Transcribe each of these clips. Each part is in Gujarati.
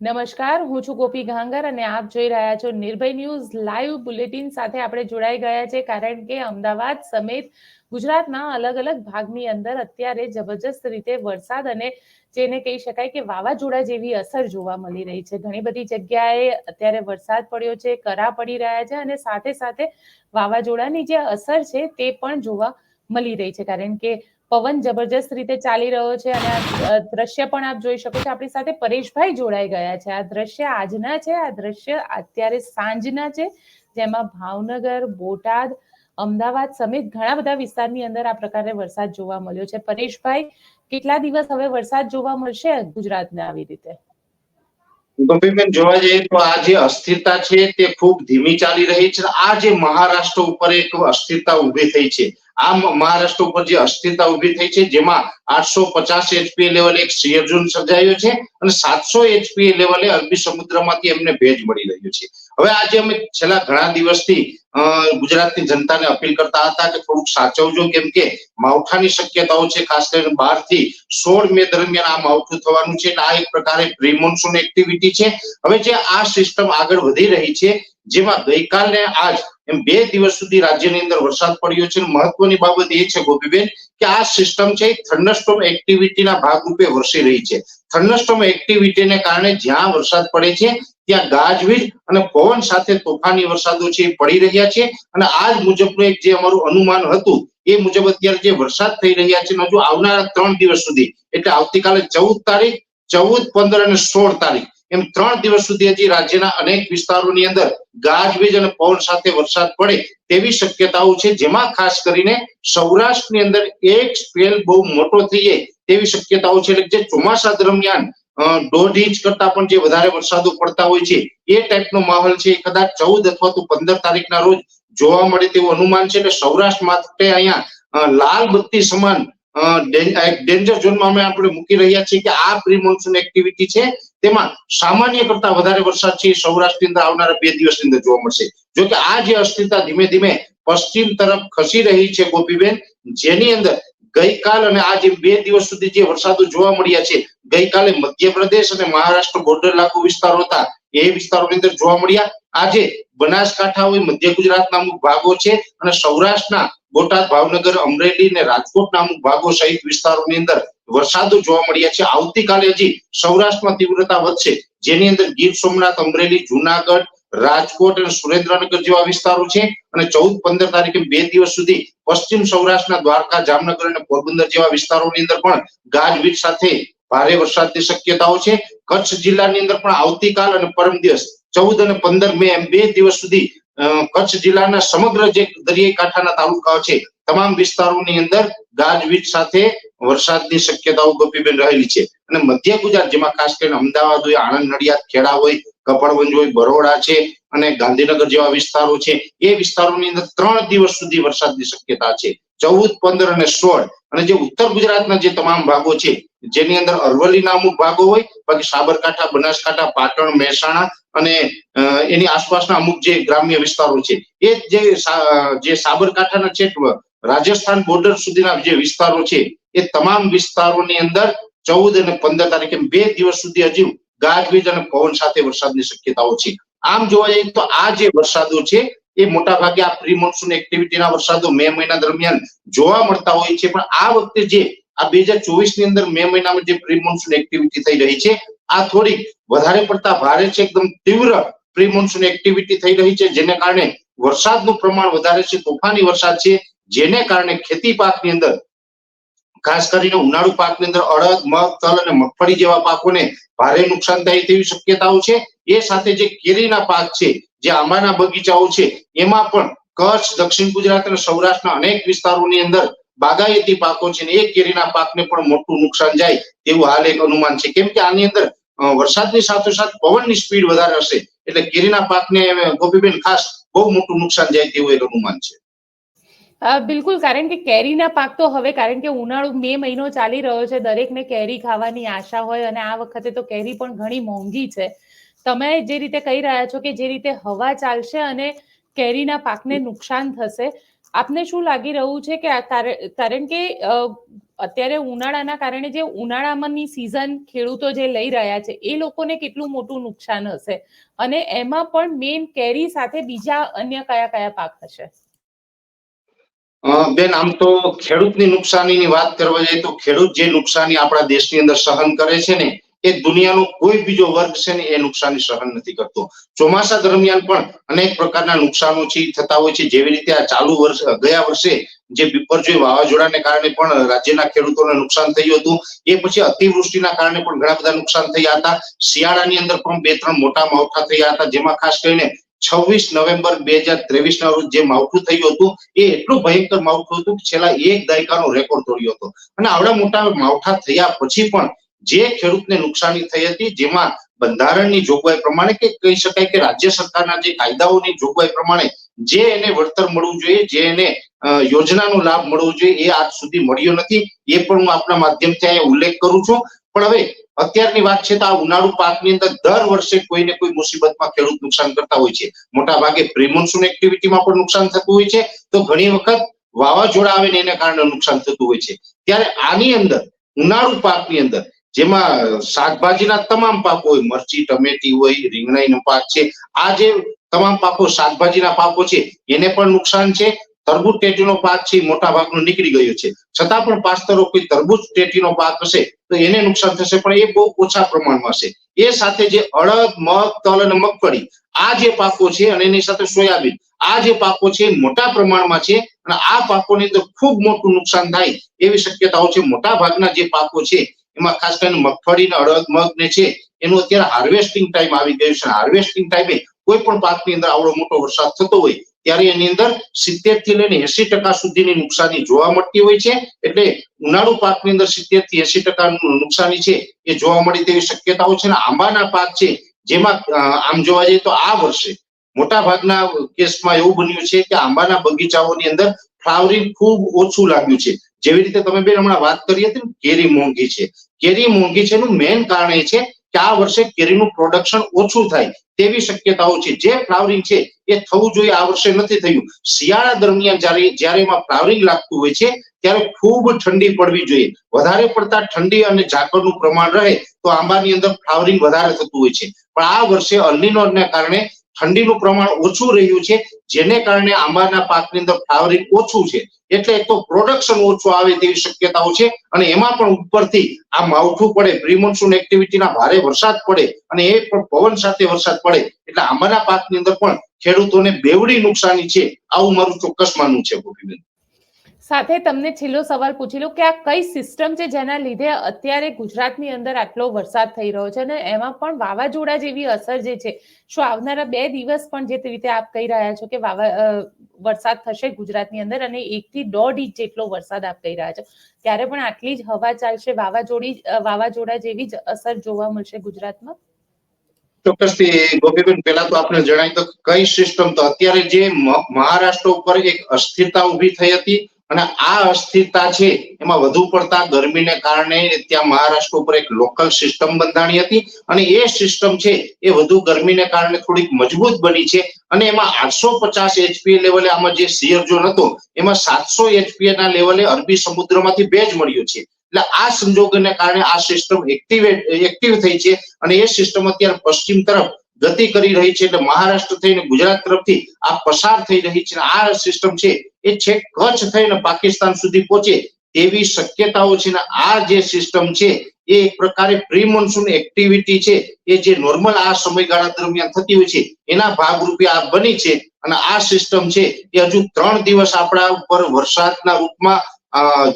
નમસ્કાર, હું છું ગોપી ઘાંગર અને આપ જોઈ રહ્યા છો નિર્ભય ન્યૂઝ લાઈવ બુલેટિન સાથે આપણે જોડાઈ ગયા છે કારણ કે અમદાવાદ સમેત ગુજરાતના અલગ અલગ ભાગની અંદર અત્યારે જબરજસ્ત રીતે વરસાદ અને જેને કહી શકાય કે વાવાઝોડા જેવી અસર જોવા મળી રહી છે. ઘણી બધી જગ્યાએ અત્યારે વરસાદ પડ્યો છે, કરા પડી રહ્યા છે અને સાથે સાથે વાવાઝોડાની જે અસર છે તે પણ જોવા મળી રહી છે કારણ કે પવન જબરજસ્ત રીતે ચાલી રહ્યો છે અને આ દ્રશ્ય પણ આપ જોઈ શકો છો. આપણી સાથે પરેશભાઈ જોડાઈ ગયા છે. આ દ્રશ્ય આજના છે. આ દ્રશ્ય અત્યારે સાંજના છે, જેમાં ભાવનગર, બોટાદ, અમદાવાદ સમેત ઘણા બધા વિસ્તારની અંદર આ પ્રકારે વરસાદ જોવા મળ્યો છે. પરેશભાઈ, કેટલા દિવસ હવે વરસાદ જોવા મળશે ગુજરાતને આવી રીતે? ગોપીબેન જોવા જઈએ તો આ જે અસ્થિરતા છે તે ખૂબ ધીમી ચાલી રહી છે. આ જે મહારાષ્ટ્ર ઉપર એક અસ્થિરતા ઊભી થઈ છે. આ મહારાષ્ટ્ર ઉપર જે અસ્થિરતા ઊભી થઈ છે, જેમાં આઠસો પચાસ એચપી લેવલે એક સિયરઝોન સર્જાયો છે અને સાતસો એચપી લેવલે અરબી સમુદ્રમાંથી એમને ભેજ મળી રહ્યો છે. હવે આજે અમે છેલ્લા ઘણા દિવસથી ગુજરાતની જનતાને અપીલ કરતા હતા કે થોડુંક સાચવજો, કેમ કે માવઠાની શક્યતાઓ છે, ખાસ કરીને બારથી સોળ મે દરમિયાન આ માવઠું થવાનું છે. આ એક પ્રકારે પ્રી એક્ટિવિટી છે. હવે જે આ સિસ્ટમ આગળ વધી રહી છે, જેમાં ગઈકાલે આજ એમ બે દિવસ સુધી રાજ્યની અંદર વરસાદ પડ્યો છે. મહત્વની બાબત એ છે ગોપીબેન, કે આ સિસ્ટમ છે થંડરસ્ટોમ એક્ટિવિટીના ભાગરૂપે વરસી રહી છે. થંડરસ્ટોમ એક્ટિવિટીને કારણે જ્યાં વરસાદ પડે છે, ત્યાં ગાજવીજ અને પવન સાથે તોફાની વરસાદો છે પડી રહ્યા છે. અને આ જ મુજબનું એક જે અમારું અનુમાન હતું, એ મુજબ અત્યારે જે વરસાદ થઈ રહ્યા છે હજુ આવનારા ત્રણ દિવસ સુધી, એટલે આવતીકાલે ચૌદ તારીખ, ચૌદ, પંદર અને સોળ તારીખ એમ ત્રણ દિવસ સુધી હજી રાજ્યના અનેક વિસ્તારોની અંદર ગાજવીજ અને પવન સાથે વરસાદ પડે તેવી શક્યતાઓ છે, જેમાં ખાસ કરીને સૌરાષ્ટ્રની અંદર એક સ્પેલ બહુ મોટો થઈ જાય તેવી શક્યતાઓ છે, એટલે જે ચોમાસા દરમિયાન દોઢ ઇંચ કરતા પણ જે વધારે વરસાદો પડતા હોય છે, એ ટાઈપનો માહોલ છે. કદાચ ચૌદ અથવા તો પંદર તારીખના રોજ જોવા મળે તેવું અનુમાન છે, એટલે સૌરાષ્ટ્ર માટે અહીંયા લાલ બત્તી સમાન ડેન્જર ઝોનમાં અમે આપણે મૂકી રહ્યા છીએ કે આ પ્રી મોન્સૂન એક્ટિવિટી છે. તેમાં સામાન્ય કરતા વધારે વરસાદ છે સૌરાષ્ટ્રની અંદર આવનારા બે દિવસની અંદર જોવા મળશે. જો કે આ જે અસ્થિરતા ધીમે ધીમે પશ્ચિમ તરફ ખસી રહી છે ગોપીબેન, જેની અંદર ગઈકાલ અને આજે બે દિવસ સુધી જે વરસાદો જોવા મળ્યા છે, ગઈકાલે મધ્યપ્રદેશ અને મહારાષ્ટ્ર બોર્ડર લાગુ વિસ્તારો હતા, એ વિસ્તારોની અંદર જોવા મળ્યા. આજે બનાસકાંઠા હોય મધ્ય ગુજરાતના અમુક ભાગો છે અને સૌરાષ્ટ્રના બોટાદ, ભાવનગર, અમરેલી અને રાજકોટના અમુક ભાગો સહિત વિસ્તારોની અંદર વરસાદો જોવા મળ્યા છે. આવતીકાલે હજી સૌરાષ્ટ્રમાં તીવ્રતા વધશે. જેની અંદર ગીર સોમનાથ, અમરેલી, જુનાગઢ, રાજકોટ અને સુરેન્દ્રનગર જેવા વિસ્તારો છે. અને ચૌદ, પંદર તારીખે બે દિવસ સુધી પશ્ચિમ સૌરાષ્ટ્રના દ્વારકા, જામનગર અને પોરબંદર જેવા વિસ્તારોની અંદર પણ ગાજવીજ સાથે ભારે વરસાદની શક્યતાઓ છે. કચ્છ જિલ્લાની અંદર પણ આવતીકાલ અને પરમ દિવસ ચૌદ અને પંદર મે એમ બે દિવસ સુધી કચ્છ જિલ્લાના સમગ્ર જે દરિયાઈ કાંઠાના તાલુકાઓ છે, તમામ વિસ્તારોની અંદર ગાજવીજ સાથે વરસાદની શક્યતાઓ ગોપીબેન રહેલી છે. અને મધ્ય ગુજરાત, જેમાં ખાસ કરીને અમદાવાદ હોય, આણંદ, નડિયાદ, ખેડા હોય, કપડવંજ હોય, બરોડા છે અને ગાંધીનગર જેવા વિસ્તારો છે, એ વિસ્તારોની અંદર ત્રણ દિવસ સુધી વરસાદની શક્યતા છે. ચૌદ, પંદર અને સોળ અને જે ઉત્તર ગુજરાતના જે તમામ ભાગો છે જેની અંદર અરવલ્લી અમુક ભાગો હોય, બાકી સાબરકાંઠા, બનાસકાંઠા, પાટણ, મહેસાણા અને એની આસપાસના અમુક જે ગ્રામ્ય વિસ્તારો છે, એ જે જે સાબરકાંઠાના છે રાજસ્થાન બોર્ડર સુધીના જે વિસ્તારો છે, એ તમામ વિસ્તારોની અંદર ચૌદ અને પંદર તારીખે બે દિવસ સુધી હજી ગાજવીજ અને પવન સાથે વરસાદની શક્યતાઓ છે. આમ જોવા જઈએ તો આ જે વરસાદો છે, એ મોટા ભાગે આ પ્રી મોન્સૂન એક્ટિવિટીના વરસાદો મે મહિના દરમિયાન જોવા મળતા હોય છે, પણ આ વખતે જે આ બે હજાર ચોવીસની અંદર મે મહિનામાં જે પ્રી મોન્સૂન એક્ટિવિટી થઈ રહી છે, આ થોડી વધારે પડતા ભારે છે, એકદમ તીવ્ર પ્રી મોન્સૂન એક્ટિવિટી થઈ રહી છે, જેને કારણે વરસાદનું પ્રમાણ વધારે છે, તોફાની વરસાદ છે, જેને કારણે ખેતી પાકની અંદર, ખાસ કરીને ઉનાળુ પાકની અંદર અડદ, મગ, તલ અને મગફળી જેવા પાકોને ભારે નુકસાન થાય તેવી શક્યતાઓ છે. એ સાથે જે કેરીના પાક છે, જે આંબાના બગીચાઓ છે, એમાં પણ કચ્છ, દક્ષિણ ગુજરાત અને સૌરાષ્ટ્રના અનેક વિસ્તારોની અંદર બાગાયતી પાકો છે એ કેરીના પાકને પણ મોટું નુકસાન જાય તેવું હાલ એક અનુમાન છે. કેમ કે આની અંદર વરસાદની સાથોસાથ પવનની સ્પીડ વધારે હશે એટલે કેરીના પાકને ગોપીબેન ખાસ બહુ મોટું નુકસાન જાય તેવું એક અનુમાન છે. બિલકુલ. કારણ કે કેરીના પાક તો હવે, કારણ કે ઉનાળુ મે મહિનો ચાલી રહ્યો છે, દરેકને કેરી ખાવાની આશા હોય અને આ વખતે તો કેરી પણ ઘણી મોંઘી છે. તમે જે રીતે કહી રહ્યા છો કે જે રીતે હવા ચાલશે અને કેરીના પાકને નુકસાન થશે આપને શું લાગી રહ્યું છે કે કારણ કે અત્યારે ઉનાળાના કારણે જે ઉનાળામાંની સિઝન ખેડૂતો જે લઈ રહ્યા છે, એ લોકોને કેટલું મોટું નુકસાન હશે? અને એમાં પણ મેઇન કેરી સાથે બીજા અન્ય કયા કયા પાક હશે? બેન, આમ તો ખેડૂતની નુકસાનીની વાત કરવા જઈએ તો ખેડૂત જે નુકસાની આપણા દેશની અંદર સહન કરે છે ને એ દુનિયાનો કોઈ બીજો વર્ગ છે ને એ નુકસાની સહન નથી કરતો. ચોમાસા દરમિયાન પણ અનેક પ્રકારના નુકસાનો છે થતા હોય છે. જેવી રીતે આ ચાલુ વર્ષ ગયા વર્ષે જે બિપરજોય વાવાઝોડાને કારણે પણ રાજ્યના ખેડૂતોને નુકસાન થયું હતું. એ પછી અતિવૃષ્ટિના કારણે પણ ઘણા બધા નુકસાન થયા હતા. શિયાળાની અંદર પણ બે ત્રણ મોટા માવઠા થયા હતા, જેમાં ખાસ કરીને છવ્વીસ નવેમ્બર બે હજાર ત્રેવીસ ના રોજ જે માવઠું થયું હતું, એ એટલું ભયંકર માવઠું હતું કે છેલ્લા એક દાયકાનો રેકોર્ડ તોડ્યો હતો. અને આવડા મોટા માવઠા થયા પછી પણ જે ખેડૂતને નુકસાની થઈ હતી, જેમાં બંધારણની જોગવાઈ પ્રમાણે કે કહી શકાય કે રાજ્ય સરકારના જે કાયદાઓની જોગવાઈ પ્રમાણે જે એને વળતર મળવું જોઈએ, જે એને યોજનાનો લાભ મળવો જોઈએ, એ આજ સુધી મળ્યો નથી. એ પણ હું આપના માધ્યમથી અહીંયા ઉલ્લેખ કરું છું. પણ હવે અત્યારની વાત છે તો આ ઉનાળુ પાકની અંદર દર વર્ષે કોઈને કોઈ મુસીબતમાં ખેડૂત નુકસાન કરતા હોય છે. મોટા ભાગે પ્રિમોન્સુન એક્ટિવિટીમાં પણ નુકસાન થતું હોય છે. તો ઘણી વખત વાવાઝોડા આવે ને એને કારણે નુકસાન થતું હોય છે. ત્યારે આની અંદર, ઉનાળુ પાકની અંદર જેમાં શાકભાજીના તમામ પાકો હોય, મરચી, ટમેટી હોય રીંગણાઈનો પાક છે. આ જે તમામ પાકો શાકભાજીના પાકો છે, એને પણ નુકસાન છે. તરબૂચ ટેટીનો પાક છે મોટા ભાગનો નીકળી ગયો છે. છતાં પણ પાસ્તરો કોઈ તરબૂચ ટેટીનો પાક હશે, તો એને નુકસાન થશે, પણ એ બહુ ઓછા પ્રમાણમાં હશે. એ સાથે જે અડદ, મગ, તલ અને મગફળી, આ જે પાકો છે, અને એની સાથે સોયાબીન, આ જે પાકો છે મોટા પ્રમાણમાં છે, અને આ પાકોની અંદર ખૂબ મોટું નુકસાન થાય એવી શક્યતાઓ છે. મોટા ભાગના જે પાકો છે એમાં ખાસ કરીને મગફળી ને અડદ, મગ ને છે, એનું અત્યારે હાર્વેસ્ટિંગ ટાઈમ આવી ગયું છે. હાર્વેસ્ટિંગ ટાઈમે કોઈ પણ પાકની અંદર આવડો મોટો વરસાદ થતો હોય, ત્યારે એની અંદર સિત્તેરથી લઈને એસી ટકા સુધીની નુકસાની જોવા મળતી હોય છે. એટલે ઉનાળુ પાકની અંદર સિત્તેરથી એસી ટકા નુકસાની છે, એ જોવા મળી તેવી શક્યતાઓ છે. ને આંબાના પાક છે, જેમાં આમ જોવા જઈએ તો આ વર્ષે મોટા ભાગના કેસમાં એવું બન્યું છે કે આંબાના બગીચાઓની અંદર ફ્લાવરિંગ ખૂબ ઓછું લાગ્યું છે. જેવી રીતે તમે બેન હમણાં વાત કરી હતી ને, કેરી મોંઘી છે. કેરી મોંઘી છે મેઇન કારણ એ છે કે આ વર્ષે કેરીનું પ્રોડક્શન ઓછું થાય તેવી શક્યતાઓ છે. જે ફ્લાવરિંગ છે એ થવું જોઈએ આ વર્ષે નથી થયું. શિયાળા દરમિયાન જ્યારે જ્યારે એમાં ફ્લાવરિંગ લાગતું હોય છે ત્યારે ખૂબ ઠંડી પડવી જોઈએ. વધારે પડતા ઠંડી અને ઝાકળનું પ્રમાણ રહે તો આંબાની અંદર ફ્લાવરિંગ વધારે થતું હોય છે. પણ આ વર્ષે અલ્નિનોને કારણે ઠંડીનું પ્રમાણ ઓછું રહ્યું છે, જેને કારણે આંબાના પાકની અંદર ફ્લાવરિંગ ઓછું છે. એટલે એક તો પ્રોડક્શન ઓછું આવે તેવી શક્યતાઓ છે અને એમાં પણ ઉપરથી આ માવઠું પડે પ્રી મોન્સૂન એક્ટિવિટીના ભારે વરસાદ પડે અને એ પણ પવન સાથે વરસાદ પડે, એટલે આંબાના પાકની અંદર પણ ખેડૂતોને બેવડી નુકસાની છે, આવું મારું ચોક્કસ માનવું છે, ગોપીબેન. સાથે તમને છેલ્લો સવાલ પૂછી લો કે આ કઈ સિસ્ટમ છે જેના લીધે અત્યારે ગુજરાતની અંદર આટલો વરસાદ થઈ રહ્યો છે અને એમાં પણ વાવાઝોડા જેવી અસર જે છે, શું આવનારા બે દિવસ પણ જે રીતે આપ કહી રહ્યા છો કે વાવા વરસાદ થશે ગુજરાતની અંદર અને એક થી દોઢ ઇંચ જેટલો વરસાદ આપ કહી રહ્યા છો. ત્યારે પણ આટલી જ હવા ચાલશે, વાવાઝોડી વાવાઝોડા જેવી જ અસર જોવા મળશે ગુજરાતમાં? ચોક્કસથી, ગોપીબેન પેલા તો આપણે જણાવી તો કઈ સિસ્ટમ તો અત્યારે જે મહારાષ્ટ્ર ઉપર એક અસ્થિરતા ઊભી થઈ હતી અને આ અસ્થિરતા છે, એમાં વધુ પડતા ગરમીને કારણે ત્યાં મહારાષ્ટ્ર ઉપર એક લોકલ સિસ્ટમ બંધાણી હતી અને એ સિસ્ટમ છે, એ વધુ ગરમીને કારણે થોડીક મજબૂત બની છે અને એમાં આઠસો પચાસ એચપીએ લેવલે આમાં જે સિયર ઝોન હતો, એમાં સાતસો એચપીએ ના લેવલે અરબી સમુદ્રમાંથી ભેજ મળ્યો છે. એટલે આ સંજોગોને કારણે આ સિસ્ટમ એક્ટિવેટ એક્ટિવ થઈ છે અને એ સિસ્ટમ અત્યારે પશ્ચિમ તરફ ગતિ કરી રહી છે એટલે મહારાષ્ટ્ર થઈને ગુજરાત તરફથી આ પસાર થઈ રહી છે. આ સિસ્ટમ છે એ છેક કચ્છ થઈને પાકિસ્તાન સુધી પહોંચે તેવી શક્યતાઓ છે ને આ જે સિસ્ટમ છે એ એક પ્રકારે પ્રી મોન્સૂન એક્ટિવિટી છે. એ જે નોર્મલ આ સમયગાળા દરમિયાન થતી હોય છે એના ભાગરૂપે આ બની છે અને આ સિસ્ટમ છે એ હજુ ત્રણ દિવસ આપણા ઉપર વરસાદના રૂપમાં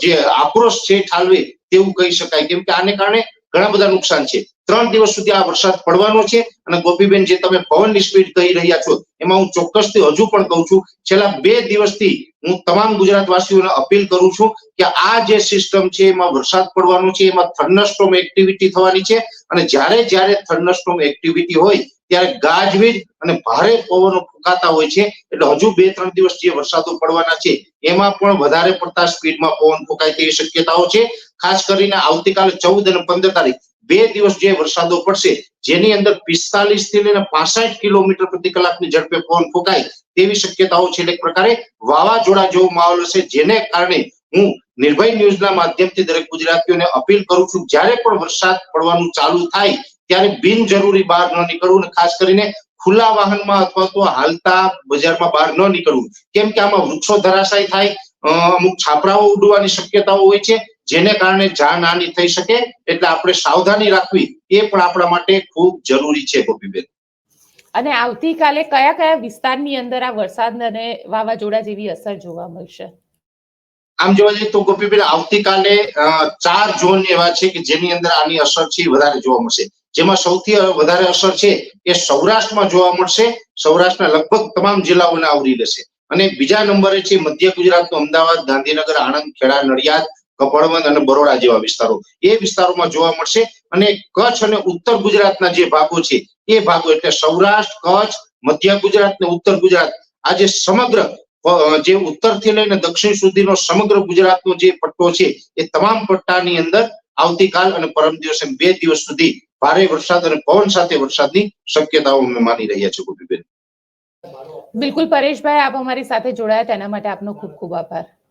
જે આક્રોશ છે ઠાલવે તેવું કહી શકાય. કેમ કે આને કારણે ઘણા બધા નુકસાન છે. ત્રણ દિવસ સુધી આ વરસાદ પડવાનો છે અને ગોપીબેન જે તમે પવનની સ્પીડ કહી રહ્યા છો, એમાં હું ચોક્કસથી હજુ પણ કહું છું, છેલ્લા બે દિવસથી હું તમામ ગુજરાતવાસીઓને અપીલ કરું છું કે આ જે સિસ્ટમ છે, એમાં વરસાદ પડવાનો છે, એમાં થર્નસ્ટોમ એક્ટિવિટી થવાની છે અને જ્યારે જ્યારે થર્નસ્ટોમ એક્ટિવિટી હોય, ત્યારે ગાજવીજ અને ભારે પવનો ફૂંકાતા હોય છે, એટલે હજુ બે ત્રણ દિવસ જે વરસાદો પડવાના છે, એમાં પણ વધારે પડતા સ્પીડમાં પવન ફૂંકાય તેવી શક્યતાઓ છે. ખાસ કરીને આવતીકાલે ચૌદ અને પંદર તારીખ બે દિવસ જે વરસાદો પડશે, જેની અંદર પિસ્તાલીસથી લઈને પાસઠ કિલોમીટર પ્રતિ કલાકની ઝડપે પવન ફૂંકાય તેવી શક્યતાઓ છે. એક પ્રકારે વાવાઝોડા જેવો માહોલ હશે, જેને કારણે હું નિર્ભય ન્યૂઝના માધ્યમથી દરેક ગુજરાતીઓને અપીલ કરું છું, જ્યારે પણ વરસાદ પડવાનું ચાલુ થાય, ત્યારે બિનજરૂરી બહાર ન નીકળવું અને ખાસ કરીને ખુલ્લા વાહનમાં અથવા તો હાલતા બજારમાં બહાર ન નીકળવું. કેમ કે આમાં વૃક્ષો ધરાશાય થાય અમુક છાપરાઓ ઉડવાની શક્યતાઓ હોય છે જેને કારણે જાનહાનિ થઈ શકે એટલે આપણે સાવધાની રાખવી એ પણ આપણા માટે ખૂબ જરૂરી છે ગોપીબેન. અને આવતીકાલે કયા કયા વિસ્તારની અંદર આ વરસાદ અને વાવાઝોડા જેવી અસર જોવા મળશે? આમ જોવા જઈએ તો ગોપીબેન આવતીકાલે ચાર ઝોન એવા છે કે જેની અંદર આની અસર છે વધારે જોવા મળશે. જેમાં સૌથી વધારે અસર છે એ સૌરાષ્ટ્રમાં જોવા મળશે. સૌરાષ્ટ્રના લગભગ તમામ જિલ્લાઓને આવરી લેશે. અને બીજા નંબરે છે મધ્ય ગુજરાતનું અમદાવાદ ગાંધીનગર આણંદ ખેડા નડિયાદ કપડવંત અને બરોડા જેવા વિસ્તારો. એ વિસ્તારોમાં જોવા મળશે અને કચ્છ અને ઉત્તર ગુજરાતના જે ભાગો છે, એ ભાગો એટલે સૌરાષ્ટ્ર, કચ્છ, મધ્ય ગુજરાત ને ઉત્તર ગુજરાત. આ જે સમગ્ર જે ઉત્તરથી લઈને દક્ષિણ સુધીનો સમગ્ર ગુજરાતનો જે પટ્ટો છે, એ તમામ પટ્ટાની અંદર આવતીકાલ અને પરમ દિવસે બે દિવસ સુધી ભારે વરસાદ અને પવન સાથે વરસાદની શક્યતાઓ અમે માની રહ્યા છીએ, ગોપીબેન. બિલકુલ પરેશભાઈ, આપ અમારી સાથે જોડાયા, તેના માટે આપનો ખૂબ ખૂબ આભાર.